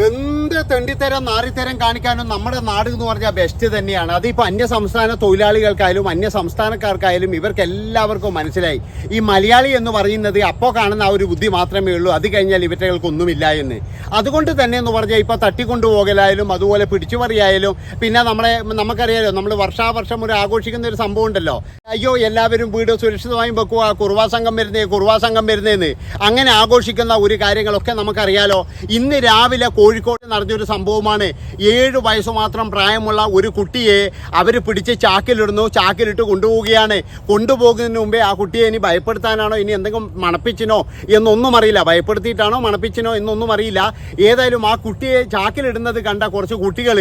എന്ത് തെണ്ടിത്തരം നാറിത്തരം കാണിക്കാനും നമ്മുടെ നാട് എന്ന് പറഞ്ഞാൽ ബെസ്റ്റ് തന്നെയാണ്. അതിപ്പോൾ അന്യ സംസ്ഥാന തൊഴിലാളികൾക്കായാലും അന്യ സംസ്ഥാനക്കാർക്കായാലും ഇവർക്ക് എല്ലാവർക്കും മനസ്സിലായി. ഈ മലയാളി എന്ന് പറയുന്നത് അപ്പോൾ കാണുന്ന ആ ഒരു ബുദ്ധി മാത്രമേ ഉള്ളൂ. അത് കഴിഞ്ഞാൽ ഇവറ്റകൾക്കൊന്നുമില്ല എന്ന്. അതുകൊണ്ട് തന്നെ എന്ന് പറഞ്ഞാൽ ഇപ്പോൾ തട്ടിക്കൊണ്ടുപോകലായാലും അതുപോലെ പിടിച്ചുപറിയായാലും പിന്നെ നമ്മളെ നമുക്കറിയാലോ നമ്മൾ വർഷാവർഷം ഒരു ആഘോഷിക്കുന്ന ഒരു സംഭവം ഉണ്ടല്ലോ. അയ്യോ എല്ലാവരും വീട് സുരക്ഷിതമായും വെക്കുക കുറുവാ സംഘം വരുന്നേ കുറുവാ സംഘം വരുന്നേന്ന്. അങ്ങനെ ആഘോഷിക്കുന്ന ഒരു കാര്യങ്ങളൊക്കെ നമുക്കറിയാലോ. ഇന്ന് രാവിലെ കോഴിക്കോട് നടന്നൊരു സംഭവമാണ്. ഏഴ് വയസ്സ് മാത്രം പ്രായമുള്ള ഒരു കുട്ടിയെ അവർ പിടിച്ച് ചാക്കിലിടുന്നു. ചാക്കിലിട്ട് കൊണ്ടുപോവുകയാണ്. കൊണ്ടുപോകുന്നതിന് മുമ്പേ ആ കുട്ടിയെ ഇനി ഭയപ്പെടുത്താനാണോ? ഇനി എന്തെങ്കിലും മണപ്പിച്ചിനോ എന്നൊന്നും അറിയില്ല. ഭയപ്പെടുത്തിയിട്ടാണോ മണപ്പിച്ചിനോ എന്നൊന്നും അറിയില്ല. ഏതായാലും ആ കുട്ടിയെ ചാക്കിലിടുന്നത് കണ്ട കുറച്ച് കുട്ടികൾ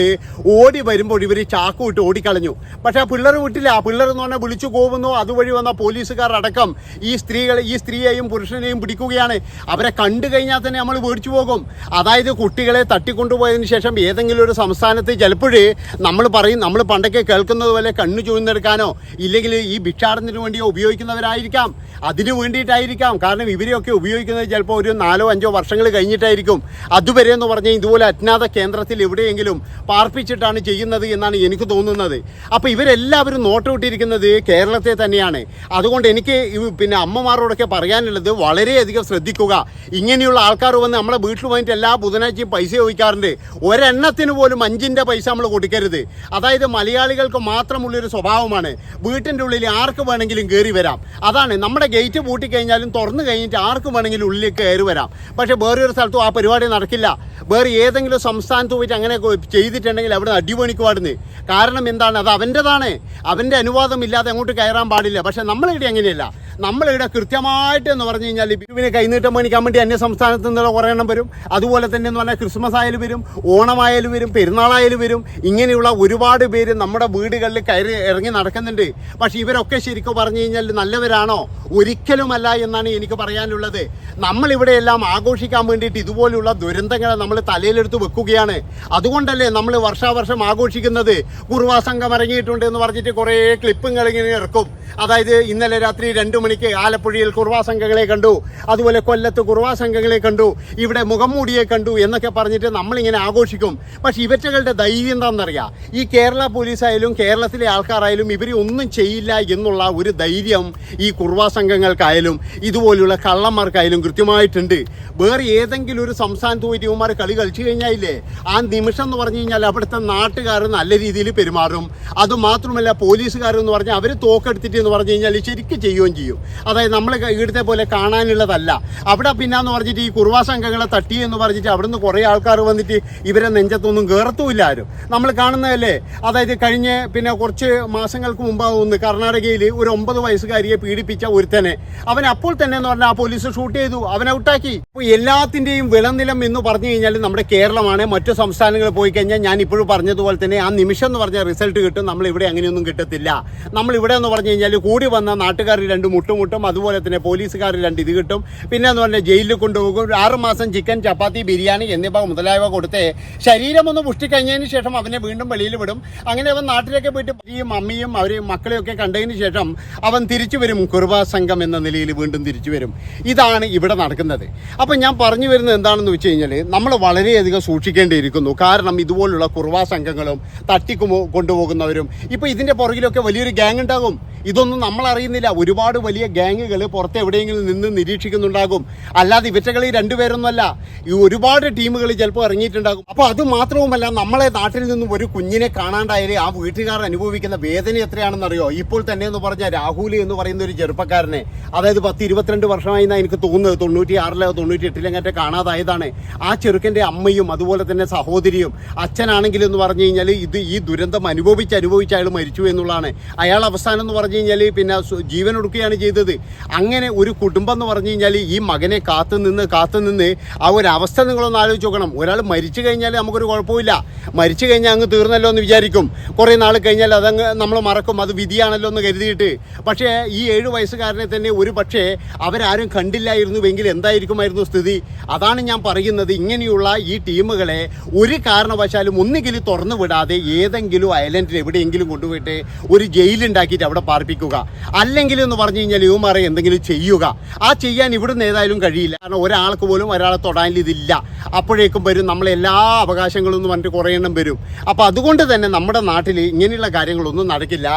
ഓടി വരുമ്പോൾ ഇവർ ചാക്കു വിട്ട് ഓടിക്കളഞ്ഞു. പക്ഷേ ആ പിള്ളേർ വിട്ടില്ല. ആ പിള്ളേർ എന്ന് പറഞ്ഞാൽ വിളിച്ചു പോകുന്നു. അതുവഴി വന്ന പോലീസുകാർ അടക്കം ഈ സ്ത്രീകളെ ഈ സ്ത്രീയെയും പുരുഷനെയും പിടിക്കുകയാണ്. അവരെ കണ്ടു കഴിഞ്ഞാൽ തന്നെ നമ്മൾ പേടിച്ചു പോകും. അതായത് കുട്ടികളെ തട്ടിക്കൊണ്ടുപോയതിനു ശേഷം ഏതെങ്കിലും ഒരു സംസ്ഥാനത്ത് ചിലപ്പോഴേ നമ്മൾ പറയും നമ്മൾ പണ്ടൊക്കെ കേൾക്കുന്നത് പോലെ കണ്ണു ചൂഴ്ന്നെടുക്കാനോ ഇല്ലെങ്കിൽ ഈ ഭിക്ഷാടനത്തിന് വേണ്ടിയോ ഉപയോഗിക്കുന്നവരായിരിക്കാം. അതിനു വേണ്ടിയിട്ടായിരിക്കാം. കാരണം ഇവരെയൊക്കെ ഉപയോഗിക്കുന്നത് ചിലപ്പോൾ ഒരു നാലോ അഞ്ചോ വർഷങ്ങൾ കഴിഞ്ഞിട്ടായിരിക്കും. അതുവരെ എന്ന് പറഞ്ഞാൽ ഇതുപോലെ അജ്ഞാത കേന്ദ്രത്തിൽ എവിടെയെങ്കിലും പാർപ്പിച്ചിട്ടാണ് ചെയ്യുന്നത് എന്നാണ് എനിക്ക് തോന്നുന്നത്. അപ്പോൾ ഇവരെല്ലാവരും നോട്ടമിട്ടിരിക്കുന്നത് കേരളത്തെ തന്നെയാണ്. അതുകൊണ്ട് എനിക്ക് പിന്നെ അമ്മമാരോടൊക്കെ പറയാനുള്ളത് വളരെയധികം ശ്രദ്ധിക്കുക. ഇങ്ങനെയുള്ള ആൾക്കാർ വന്ന് നമ്മളെ വീട്ടിൽ വന്നിട്ട് എല്ലാ ബുധനാഴ്ചയും പൈസ ചോദിക്കാറുണ്ട്. ഒരെണ്ണത്തിന് പോലും അഞ്ചിന്റെ പൈസ നമ്മൾ കൊടുക്കരുത്. അതായത് മലയാളികൾക്ക് മാത്രമുള്ളൊരു സ്വഭാവമാണ്. വീട്ടിന്റെ ഉള്ളിൽ ആർക്ക് വേണമെങ്കിലും കയറി വരാം. അതാണ് നമ്മുടെ ഗേറ്റ് പൂട്ടിക്കഴിഞ്ഞാലും തുറന്നു കഴിഞ്ഞിട്ട് ആർക്ക് വേണമെങ്കിലും ഉള്ളിലേക്ക് കയറി വരാം. പക്ഷേ വേറെ ഒരു സ്ഥലത്തും ആ പരിപാടി നടക്കില്ല. വേറെ ഏതെങ്കിലും സംസ്ഥാനത്ത് പോയിട്ട് അങ്ങനെ ചെയ്തിട്ടുണ്ടെങ്കിൽ അവിടെ അടിപണിക്കുപാടുന്ന് കാരണം എന്താണ്? അത് അവന്റെതാണ് അവന്റെ അനുവാദം ഇല്ലാതെ അങ്ങോട്ട് കയറാൻ പാടില്ല. പക്ഷേ നമ്മളിവിടെ അങ്ങനെയല്ല. നമ്മളിവിടെ കൃത്യമായിട്ട് എന്ന് പറഞ്ഞു കഴിഞ്ഞാൽ ബിരുവിനെ കൈനീട്ടം മേടിക്കാൻ വേണ്ടി അന്യ സംസ്ഥാനത്ത് നിന്നുള്ള കുറേ എണ്ണം വരും. അതുപോലെ തന്നെ എന്ന് പറഞ്ഞാൽ ക്രിസ്മസ് ആയാലും വരും ഓണമായാലും വരും പെരുന്നാളായാലും വരും. ഇങ്ങനെയുള്ള ഒരുപാട് പേര് നമ്മുടെ വീടുകളിൽ കയറി ഇറങ്ങി നടക്കുന്നുണ്ട്. പക്ഷെ ഇവരൊക്കെ ശരിക്കും പറഞ്ഞു കഴിഞ്ഞാൽ നല്ലവരാണോ? ഒരിക്കലുമല്ല എന്നാണ് എനിക്ക് പറയാനുള്ളത്. നമ്മളിവിടെയെല്ലാം ആഘോഷിക്കാൻ വേണ്ടിയിട്ട് ഇതുപോലുള്ള ദുരന്തങ്ങളെ നമ്മൾ തലയിലെടുത്ത് വെക്കുകയാണ്. അതുകൊണ്ടല്ലേ നമ്മൾ വർഷാവർഷം ആഘോഷിക്കുന്നത്? കുറുവാ സംഘം ഇറങ്ങിയിട്ടുണ്ട് എന്ന് പറഞ്ഞിട്ട് കുറേ ക്ലിപ്പുകൾ ഇങ്ങനെ ഇറക്കും. അതായത് ഇന്നലെ രാത്രി രണ്ടു മണിക്ക് ആലപ്പുഴയിൽ കുറുവാ സംഘങ്ങളെ കണ്ടു. അതുപോലെ കൊല്ലത്ത് കുറുവാ സംഘങ്ങളെ കണ്ടു. ഇവിടെ മുഖംമൂടിയെ കണ്ടു എന്നൊക്കെ പറഞ്ഞിട്ട് നമ്മളിങ്ങനെ ആഘോഷിക്കും. പക്ഷെ ഇവറ്റകളുടെ ധൈര്യം എന്താണെന്നറിയാം? ഈ കേരള പോലീസായാലും കേരളത്തിലെ ആൾക്കാരായാലും ഇവർ ഒന്നും ചെയ്യില്ല എന്നുള്ള ഒരു ധൈര്യം ഈ കുറുവാ സംഘങ്ങൾക്കായാലും ഇതുപോലുള്ള കള്ളന്മാർക്കായാലും കൃത്യമായിട്ടുണ്ട്. വേറെ ഏതെങ്കിലും ഒരു സംസ്ഥാനത്ത് പോയിട്ട് കളി കളിച്ചു കഴിഞ്ഞാലേ ആ നിമിഷം എന്ന് പറഞ്ഞു കഴിഞ്ഞാൽ അവിടുത്തെ നാട്ടുകാർ നല്ല രീതിയിൽ പെരുമാറും. അതുമാത്രമല്ല പോലീസുകാരെന്ന് പറഞ്ഞാൽ അവർ തോക്കെടുത്തിട്ട് എന്ന് പറഞ്ഞു കഴിഞ്ഞാൽ ശരിക്കും ചെയ്യുകയും ചെയ്യും. അതായത് നമ്മൾ ഇവിടുത്തെ പോലെ കാണാനുള്ളതല്ല. അവിടെ പിന്നാന്ന് പറഞ്ഞിട്ട് ഈ കുറുവാ സംഘങ്ങളെ തട്ടി എന്ന് പറഞ്ഞിട്ട് അവിടുന്ന് കുറേ ആൾക്കാർ വന്നിട്ട് ഇവരെ നെഞ്ചത്തൊന്നും കയറത്തുമില്ല ആരും. നമ്മൾ കാണുന്നതല്ലേ? അതായത് കഴിഞ്ഞ പിന്നെ കുറച്ച് മാസങ്ങൾക്ക് മുമ്പ് ഒന്ന് കർണാടകയിൽ ഒരു ഒമ്പത് വയസ്സുകാരിയെ പീഡിപ്പിച്ച ഒരുത്തനെ. അവൻ അപ്പോൾ തന്നെ എന്ന് പറഞ്ഞാൽ ആ പോലീസ് ഷൂട്ട് ചെയ്തു. അവൻ ഔട്ടാക്കി അപ്പോൾ എല്ലാത്തിന്റെയും വിളനിലം എന്ന് പറഞ്ഞു കഴിഞ്ഞാൽ നമ്മുടെ കേരളമാണ്. മറ്റു സംസ്ഥാനങ്ങളിൽ പോയി കഴിഞ്ഞാൽ ഞാൻ ഇപ്പോഴും പറഞ്ഞതുപോലെ തന്നെ ആ നിമിഷം എന്ന് പറഞ്ഞ റിസൾട്ട് കിട്ടും. നമ്മൾ ഇവിടെ അങ്ങനെയൊന്നും കിട്ടത്തില്ല. നമ്മൾ ഇവിടെ എന്ന് പറഞ്ഞു കഴിഞ്ഞാൽ കൂടി വന്ന നാട്ടുകാർ രണ്ട് മുട്ടുമുട്ടും. അതുപോലെ തന്നെ പോലീസുകാർ രണ്ട് ഇത് കിട്ടും. പിന്നെ എന്ന് പറഞ്ഞാൽ ജയിലിൽ കൊണ്ടുപോകും. ആറുമാസം ആറ് മാസം ചിക്കൻ ചപ്പാത്തി ബിരിയാണി എന്നിവ മുതലായവ കൊടുത്ത്. ശരീരം ഒന്ന് പുഷ്ടിക്കഴിഞ്ഞതിന് ശേഷം അവനെ വീണ്ടും വെളിയിൽ വിടും. അങ്ങനെ അവൻ നാട്ടിലേക്ക് പോയിട്ട് ഈ അമ്മയും അവരെയും മക്കളെയൊക്കെ കണ്ടതിന് ശേഷം അവൻ തിരിച്ചു വരും കുർബാ സംഘം എന്ന നിലയിൽ വീണ്ടും തിരിച്ചു വരും. ഇതാണ് ഇവിടെ നടക്കുന്നത്. അപ്പം ഞാൻ പറഞ്ഞു വരുന്നത് എന്താണെന്ന് വെച്ച് കഴിഞ്ഞാൽ നമ്മൾ വളരെയധികം സൂക്ഷിക്കേണ്ടിയിരിക്കുന്നു. കാരണം ഇതുപോലുള്ള കുർവാ സംഘങ്ങളും തട്ടിക്കുമോ കൊണ്ടുപോകുന്നവരും ഇപ്പോൾ ഇതിന്റെ പുറകിലൊക്കെ വലിയൊരു ഗ്യാങ് ഉണ്ടാകും. ഇതൊന്നും നമ്മൾ അറിയുന്നില്ല. ഒരുപാട് വലിയ ഗ്യാങ്ങുകൾ പുറത്ത് എവിടെയെങ്കിലും നിന്ന് നിരീക്ഷിക്കുന്നുണ്ടാകും. അല്ലാതെ ഇവറ്റകൾ ഈ രണ്ടുപേരൊന്നുമല്ല. ഈ ഒരുപാട് ടീമുകൾ ചിലപ്പോൾ ഇറങ്ങിയിട്ടുണ്ടാകും. അപ്പോൾ അത് മാത്രവുമല്ല നമ്മളെ നാട്ടിൽ നിന്നും ഒരു കുഞ്ഞിനെ കാണാണ്ടായാലേ ആ വീട്ടുകാർ അനുഭവിക്കുന്ന വേദന എത്രയാണെന്നറിയോ? ഇപ്പോൾ തന്നെ എന്ന് പറഞ്ഞാൽ രാഹുൽ എന്ന് പറയുന്ന ഒരു ചെറുപ്പക്കാരനെ അതായത് പത്ത് ഇരുപത്തിരണ്ട് വർഷമായി എന്നാണ് എനിക്ക് തോന്നുന്നത് തൊണ്ണൂറ്റി ആറിലോ തൊണ്ണൂറ്റി എട്ടിലെങ്ങാറ്റ കാണാതായതാണ്. ആ ചെറുക്കന്റെ അമ്മയും അതുപോലെ തന്നെ സഹോദരിയും അച്ഛനാണെങ്കിലും എന്ന് പറഞ്ഞു കഴിഞ്ഞാൽ ഇത് ഈ ദുരന്തം അനുഭവിച്ച് അനുഭവിച്ച് അയാൾ മരിച്ചു എന്നുള്ളതാണ്. അയാൾ അവസാനം എന്ന് പറഞ്ഞു കഴിഞ്ഞാൽ പിന്നെ ജീവൻ ഒടുക്കുകയാണ് ചെയ്തത്. അങ്ങനെ ഒരു കുടുംബം എന്ന് പറഞ്ഞു കഴിഞ്ഞാൽ ഈ മകനെ കാത്തു നിന്ന് കാത്തു നിന്ന് ആ ഒരു അവസ്ഥ നിങ്ങളൊന്ന് ആലോചിച്ച് നോക്കണം. ഒരാൾ മരിച്ചു കഴിഞ്ഞാൽ നമുക്കൊരു കുഴപ്പമില്ല മരിച്ചു കഴിഞ്ഞാൽ അങ്ങ് തീർന്നല്ലോ എന്ന് വിചാരിക്കും. കുറേ നാൾ കഴിഞ്ഞാൽ അതങ്ങ് നമ്മൾ മറക്കും. അത് വിധിയാണല്ലോ എന്ന് കരുതിയിട്ട്. പക്ഷേ ഈ ഏഴ് വയസ്സുകാരനെ തന്നെ ഒരു പക്ഷേ അവരാരും കണ്ടില്ലായിരുന്നുവെങ്കിൽ എന്തായിരിക്കുമായിരുന്നു സ്ഥിതി? അതാണ് ഞാൻ പറയുന്നത്. ഇങ്ങനെയുള്ള ഈ ടീമുകളെ ഒരു കാരണവശാലും ഒന്നുകിൽ തുറന്നു വിടാതെ ഏതെങ്കിലും ഐലൻഡിൽ എവിടെയെങ്കിലും കൊണ്ടുപോയിട്ട് ഒരു ജയിലുണ്ടാക്കിയിട്ട് അവിടെ പാർപ്പിക്കുക. അല്ലെങ്കിൽ എന്ന് പറഞ്ഞു കഴിഞ്ഞാൽ ഇവന്മാരെ എന്തെങ്കിലും ചെയ്യുക. ആ ചെയ്യാൻ ഇവിടുന്ന് ഏതായാലും കഴിയില്ല. കാരണം ഒരാൾക്ക് പോലും ഒരാളെ തൊടാൻ അപ്പോഴേക്കും വരും നമ്മളെല്ലാ അവകാശങ്ങളും എന്ന് പറഞ്ഞിട്ട് കുറേ എണ്ണം വരും. അപ്പോൾ അതുകൊണ്ട് തന്നെ നമ്മുടെ നാട്ടിൽ ഇങ്ങനെയുള്ള കാര്യങ്ങളൊന്നും നടക്കില്ല.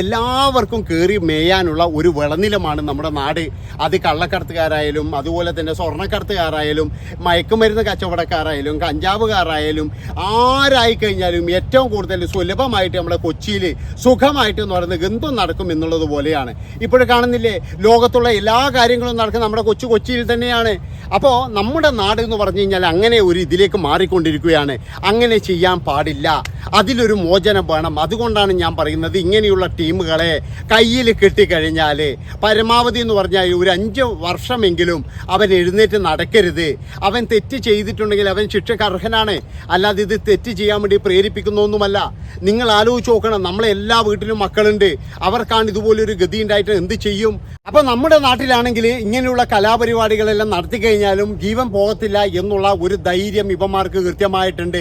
എല്ലാവർക്കും കയറി മേയാനുള്ള ഒരു വിളനിലമാണ് നമ്മുടെ നാട്. അത് കള്ളക്കടത്തുകാരായാലും അതുപോലെ തന്നെ സ്വർണക്കടത്തുകാരായാലും മയക്കുമരുന്ന് കച്ചവടക്കാരായാലും കഞ്ചാവുകാരായാലും ആരായി കഴിഞ്ഞാലും ഏറ്റവും കൂടുതൽ സുലഭമായിട്ട് നമ്മുടെ കൊച്ചിയിൽ സുഖമായിട്ട് എന്ന് പറയുന്നത് എന്തും നടക്കും എന്നുള്ളത് പോലെയാണ്. ഇപ്പോഴും കാണുന്നില്ലേ? ലോകത്തുള്ള എല്ലാ കാര്യങ്ങളും നടക്കുന്നത് നമ്മുടെ കൊച്ചു കൊച്ചിയിൽ തന്നെയാണ്. അപ്പോൾ നമ്മുടെ നാട് എന്ന് പറഞ്ഞു കഴിഞ്ഞാൽ അങ്ങനെ ഒരു ഇതിലേക്ക് മാറിക്കൊണ്ടിരിക്കുകയാണ്. അങ്ങനെ ചെയ്യാൻ പാടില്ല. അതിലൊരു മോചനം വേണം. അതുകൊണ്ടാണ് ഞാൻ പറയുന്നത് ഇങ്ങനെയുള്ള ടീമുകളെ കയ്യിൽ കിട്ടിക്കഴിഞ്ഞാൽ പരമാവധി എന്ന് പറഞ്ഞാൽ ഒരു അഞ്ച് വർഷമെങ്കിലും അവൻ എഴുന്നേറ്റ് നടക്കരുത്. അവൻ തെറ്റ് ചെയ്തിട്ടുണ്ടെങ്കിൽ അവൻ ശിക്ഷയ്ക്ക് അർഹനാണ്. അല്ലാതെ ഇത് തെറ്റ് ചെയ്യാൻ വേണ്ടി പ്രേരിപ്പിക്കുന്നൊന്നുമല്ല. നിങ്ങൾ ആലോചിച്ച് നോക്കണം. നമ്മളെ എല്ലാ വീട്ടിലും മക്കളുണ്ട്. അവർക്കാണ് ഇതുപോലൊരു ഗതി ഉണ്ടായിട്ട് എന്ത് ചെയ്യും? അപ്പോൾ നമ്മുടെ നാട്ടിലാണെങ്കിൽ ഇങ്ങനെയുള്ള കലാപരിപാടികളെല്ലാം നടത്തി കഴിഞ്ഞാലും ജീവൻ പോകത്തില്ല എന്നുള്ള ഒരു ധൈര്യം ഇവന്മാർക്ക് കൃത്യമായിട്ടുണ്ട്.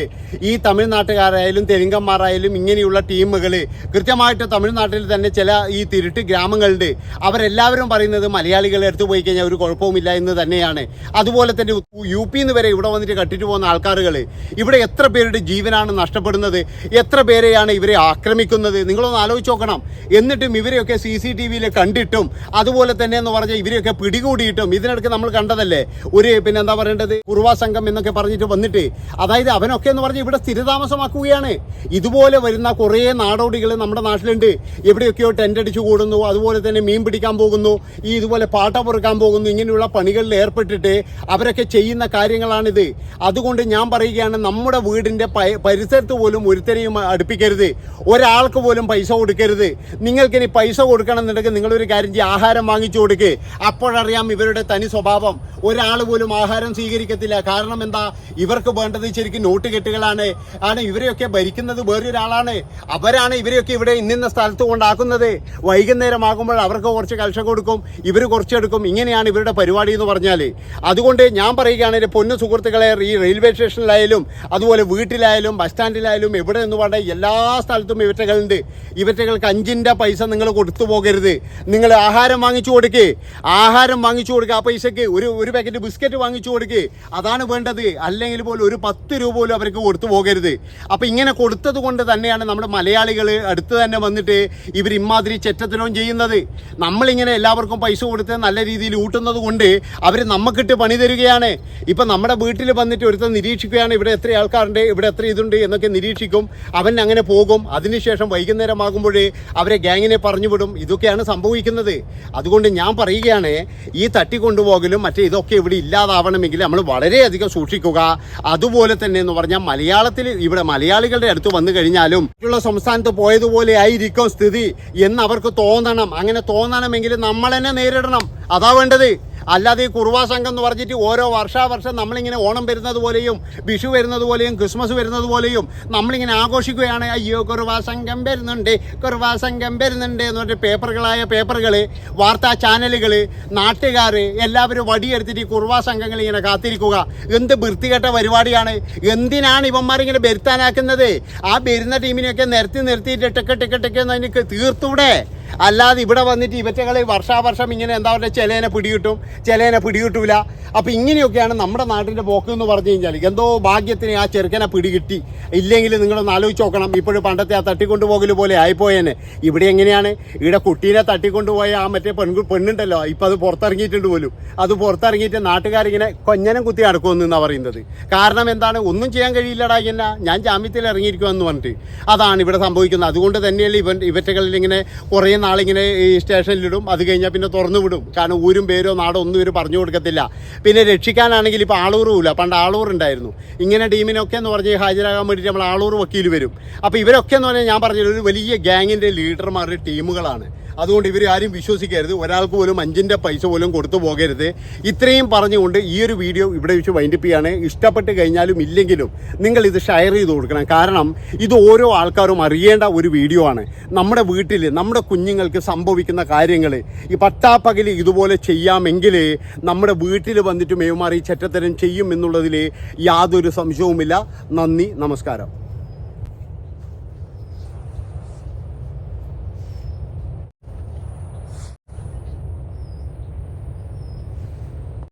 ഈ തമിഴ്നാട്ടുകാരായാലും തെലുങ്കന്മാരായാലും ഇങ്ങനെയുള്ള ടീമുകൾ കൃത്യമായിട്ട് തമിഴ്നാട്ടിൽ തന്നെ ചില ഈ തിരുട്ട് ഗ്രാമങ്ങളുണ്ട്. അവരെല്ലാവരും പറയുന്നത് മലയാളികളെ എടുത്തു പോയി കഴിഞ്ഞാൽ ഒരു കുഴപ്പവുമില്ല എന്ന് തന്നെയാണ്. അതുപോലെ തന്നെ യു പിന്ന് വരെ ഇവിടെ വന്നിട്ട് കട്ടിട്ട് പോകുന്ന ആൾക്കാരുകൾ ഇവിടെ എത്ര പേരുടെ ജീവനാണ് നഷ്ടപ്പെടുന്നത്? എത്ര പേരെയാണ് ഇവരെ ആക്രമിക്കുന്നത്? നിങ്ങളൊന്ന് ആലോചിച്ച് നോക്കണം. എന്നിട്ടും ഇവരെയൊക്കെ സി സി ടി വിയിൽ കണ്ടിട്ടും അതുപോലെ തന്നെ എന്ന് പറഞ്ഞാൽ ഇവരെയൊക്കെ പിടികൂടിയിട്ടും ഇതിനിടയ്ക്ക് നമ്മൾ കണ്ടതല്ലേ ഒരു പിന്നെ എന്താ പറയേണ്ടത് കുറുവാ സംഘം എന്നൊക്കെ പറഞ്ഞിട്ട് വന്നിട്ട് അതായത് അവനൊക്കെ എന്ന് പറഞ്ഞാൽ ഇവിടെ സ്ഥിരതാമസമാക്കുകയാണ്. ഇതുപോലെ വരുന്ന കുറേ നാടോടികൾ നമ്മുടെ നാട്ടിലുണ്ട്. എവിടെയൊക്കെയോ ടെന്റ് അടിച്ചു കൂടുന്നു അതുപോലെ തന്നെ മീൻ പിടിക്കാൻ പോകുന്നു ഈ ഇതുപോലെ പാട്ട പൊറുക്കാൻ പോകുന്നു ഇങ്ങനെയുള്ള പണികളിൽ ഏർപ്പെട്ടിട്ട് അവരൊക്കെ ചെയ്യുന്ന കാര്യങ്ങളാണിത്. അതുകൊണ്ട് ഞാൻ പറയുകയാണ് നമ്മുടെ വീടിന്റെ പരിസരത്ത് പോലും ഒരുത്തരെയും അടുപ്പിക്കരുത്. ഒരാൾക്ക് പോലും പൈസ കൊടുക്കരുത്. നിങ്ങൾക്കിനി പൈസ കൊടുക്കണം എന്നുണ്ടെങ്കിൽ നിങ്ങളൊരു കാര്യം ആഹാരം വാങ്ങിച്ചു കൊടുക്കുക അപ്പോഴറിയാം ഇവരുടെ തനി സ്വഭാവം. ഒരാൾ പോലും ആഹാരം സ്വീകരിക്കത്തില്ല. കാരണം എന്താ? ഇവർക്ക് വേണ്ടത് ശരിക്കും നോട്ട് കെട്ടുകളാണ് ആണ് ഇവരെയൊക്കെ ഭരിക്കുന്നത് വേറൊരാളാണ്. അവരാണ് ഇവരെയൊക്കെ ഇവിടെ ഇന്നിന്ന സ്ഥലത്ത് കൊണ്ടാക്കുന്നത്. വൈകുന്നേരമാകുമ്പോൾ അവർക്ക് കുറച്ച് കൽഷ കൊടുക്കും. ഇവർ കുറച്ചെടുക്കും. ഇങ്ങനെയാണ് ഇവരുടെ പരിപാടി എന്ന് പറഞ്ഞാൽ അതുകൊണ്ട് ഞാൻ പറയുകയാണെങ്കിൽ പൊന്നു സുഹൃത്തുക്കളെ ഈ റെയിൽവേ സ്റ്റേഷനിലായാലും അതുപോലെ വീട്ടിലായാലും ബസ് സ്റ്റാൻഡിലായാലും എവിടെ എന്ന് പറഞ്ഞാൽ എല്ലാ സ്ഥലത്തും ഇവറ്റകളുണ്ട്. ഇവറ്റകൾക്ക് അഞ്ചിന്റെ പൈസ നിങ്ങൾ കൊടുത്തു പോകരുത്. നിങ്ങൾ ആഹാരം വാങ്ങിച്ചു കൊടുക്ക്. ആഹാരം വാങ്ങിച്ചു കൊടുക്കുക ആ പൈസക്ക് ഒരു ഒരു പാക്കറ്റ് ബിസ്ക്കറ്റ് വാങ്ങിച്ചു കൊടുക്ക്. അതാണ് വേണ്ടത്. അല്ലെങ്കിൽ പോലും ഒരു പത്ത് രൂപ പോലും അവർക്ക് കൊടുത്തു പോകരുത്. അപ്പം ഇങ്ങനെ കൊടുത്തത് കൊണ്ട് തന്നെയാണ് നമ്മുടെ മലയാളികൾ അടുത്ത് തന്നെ വന്നിട്ട് ഇവർ ഇമാതിരി ചെറ്റത്തിനോം ചെയ്യുന്നത്. നമ്മളിങ്ങനെ എല്ലാവർക്കും പൈസ കൊടുത്ത് നല്ല രീതിയിൽ ഊട്ടുന്നത് കൊണ്ട് അവർ നമുക്കിട്ട് പണി തരികയാണ്. ഇപ്പം നമ്മുടെ വീട്ടിൽ വന്നിട്ട് ഒരുത്തൻ നിരീക്ഷിക്കുകയാണ് ഇവിടെ എത്ര ആൾക്കാരുണ്ട്? ഇവിടെ എത്ര ഇതുണ്ട്? എന്നൊക്കെ നിരീക്ഷിക്കും. അവൻ അങ്ങനെ പോകും അതിനുശേഷം വൈകുന്നേരമാകുമ്പോഴേ അവരെ ഗ്യാങ്ങിനെ പറഞ്ഞു വിടും. ഇതൊക്കെയാണ് സംഭവിക്കുന്നത്. അതുകൊണ്ട് ഞാൻ പറയുകയാണ് ഈ തട്ടിക്കൊണ്ടുപോകലും മറ്റേ ഇതൊക്കെ ഇവിടെ ഇല്ലാതാവണമെങ്കിൽ നമ്മൾ വളരെയധികം സൂക്ഷിക്കുക. അതുപോലെ തന്നെ എന്ന് പറഞ്ഞാൽ മലയാളത്തിൽ ഇവിടെ മലയാളികളുടെ അടുത്ത് വന്നു കഴിഞ്ഞാലും മറ്റുള്ള സംസ്ഥാനത്ത് പോയതുപോലെ ആയിരിക്കും സ്ഥിതി എന്ന് അവർക്ക് തോന്നണം. അങ്ങനെ തോന്നണമെങ്കിൽ നമ്മൾ തന്നെ നേരിടണം. അതാ വേണ്ടത്. അല്ലാതെ ഈ കുറുവാ സംഘം എന്ന് പറഞ്ഞിട്ട് ഓരോ വർഷാവർഷം നമ്മളിങ്ങനെ ഓണം വരുന്നത് പോലെയും വിഷു വരുന്നത് പോലെയും ക്രിസ്മസ് വരുന്നത് പോലെയും നമ്മളിങ്ങനെ ആഘോഷിക്കുകയാണ്. അയ്യോ കുറുവാ സംഘം വരുന്നുണ്ട് കുറുവാ സംഘം വരുന്നുണ്ട് എന്ന് പറഞ്ഞ പേപ്പറുകളായ പേപ്പറുകൾ വാർത്താ ചാനലുകൾ നാട്ടുകാർ എല്ലാവരും വടിയെടുത്തിട്ട് ഈ കുറുവാ സംഘങ്ങൾ ഇങ്ങനെ കാത്തിരിക്കുക. എന്ത് വൃത്തികെട്ട പരിപാടിയാണ്. എന്തിനാണ് ഇവന്മാരിങ്ങനെ ബരുത്താനാക്കുന്നത് ആ വരുന്ന ടീമിനെയൊക്കെ നിരത്തി നിർത്തിയിട്ട് ടെക്ക് ടെക്ക് എന്ന് അതിന് തീർത്തൂടെ? അല്ലാതെ ഇവിടെ വന്നിട്ട് ഇവറ്റകളെ വർഷാവർഷം ഇങ്ങനെ എന്താ പറയുക ചിലേനെ പിടികിട്ടും ചിലേനെ പിടികിട്ടൂല. അപ്പോൾ ഇങ്ങനെയൊക്കെയാണ് നമ്മുടെ നാട്ടിന്റെ പോക്ക് എന്ന് പറഞ്ഞു കഴിഞ്ഞാൽ എന്തോ ഭാഗ്യത്തിന് ആ ചെറുക്കനെ പിടികിട്ടി. ഇല്ലെങ്കിൽ നിങ്ങളൊന്ന് ആലോചിച്ച് നോക്കണം. ഇപ്പോഴും പണ്ടത്തെ ആ തട്ടിക്കൊണ്ടുപോകൽ പോലെ ആയിപ്പോയേനെ. ഇവിടെ എങ്ങനെയാണ്? ഇവിടെ കുട്ടീനെ തട്ടിക്കൊണ്ടുപോയ ആ മറ്റേ പെൺകു പെണ്ണുണ്ടല്ലോ. ഇപ്പം അത് പുറത്തിറങ്ങിയിട്ടുണ്ട് പോലും. അത് പുറത്തിറങ്ങിയിട്ട് നാട്ടുകാരിങ്ങനെ കൊഞ്ഞനം കുത്തി നടക്കുമെന്നാണ് പറയുന്നത്. കാരണം എന്താണ്? ഒന്നും ചെയ്യാൻ കഴിയില്ലടാ എന്നാ. ഞാൻ ജാമ്യത്തിൽ ഇറങ്ങിയിരിക്കുമെന്ന് പറഞ്ഞിട്ട്. അതാണ് ഇവിടെ സംഭവിക്കുന്നത്. അതുകൊണ്ട് തന്നെയല്ലേ ഇവൻ ഇവറ്റകളിൽ ഇങ്ങനെ കുറേ നാളിങ്ങനെ ഈ സ്റ്റേഷനിലിടും. അത് കഴിഞ്ഞാൽ പിന്നെ തുറന്നു വിടും. കാരണം ഊരും പേരോ നാടോ ഒന്നും ഇവർ പറഞ്ഞു കൊടുക്കത്തില്ല. പിന്നെ രക്ഷിക്കാനാണെങ്കിൽ ഇപ്പോൾ ആളൂറുമില്ല പണ്ട് ആളൂറുണ്ടായിരുന്നു ഇങ്ങനെ ടീമിനൊക്കെ എന്ന് പറഞ്ഞ് ഹാജരാകാൻ വേണ്ടിയിട്ട് നമ്മൾ ആളൂർ വക്കീൽ വരും. അപ്പോൾ ഇവരൊക്കെ എന്ന് പറഞ്ഞാൽ ഞാൻ പറഞ്ഞ ഒരു വലിയ ഗ്യാങ്ങിന്റെ ലീഡർമാരുടെ ടീമുകളാണ്. അതുകൊണ്ട് ഇവർ ആരും വിശ്വസിക്കരുത്. ഒരാൾക്ക് പോലും അഞ്ചിന്റെ പൈസ പോലും കൊടുത്തു പോകരുത്. ഇത്രയും പറഞ്ഞുകൊണ്ട് ഈ ഒരു വീഡിയോ ഇവിടെ വെച്ച് വൈൻഡപ്പ് ചെയ്യാണ്. ഇഷ്ടപ്പെട്ട് കഴിഞ്ഞാലും ഇല്ലെങ്കിലും നിങ്ങൾ ഇത് ഷെയർ ചെയ്ത് കൊടുക്കണം. കാരണം ഇത് ഓരോ ആൾക്കാരും അറിയേണ്ട ഒരു വീഡിയോ ആണ്. നമ്മുടെ വീട്ടിൽ നമ്മുടെ കുഞ്ഞുങ്ങൾക്ക് സംഭവിക്കുന്ന കാര്യങ്ങൾ ഈ പട്ടാപ്പകൽ ഇതുപോലെ ചെയ്യാമെങ്കിൽ നമ്മുടെ വീട്ടിൽ വന്നിട്ട് മേമാറി ചെറ്റത്തരം ചെയ്യും എന്നുള്ളതിൽ യാതൊരു സംശയവുമില്ല. നന്ദി നമസ്കാരം.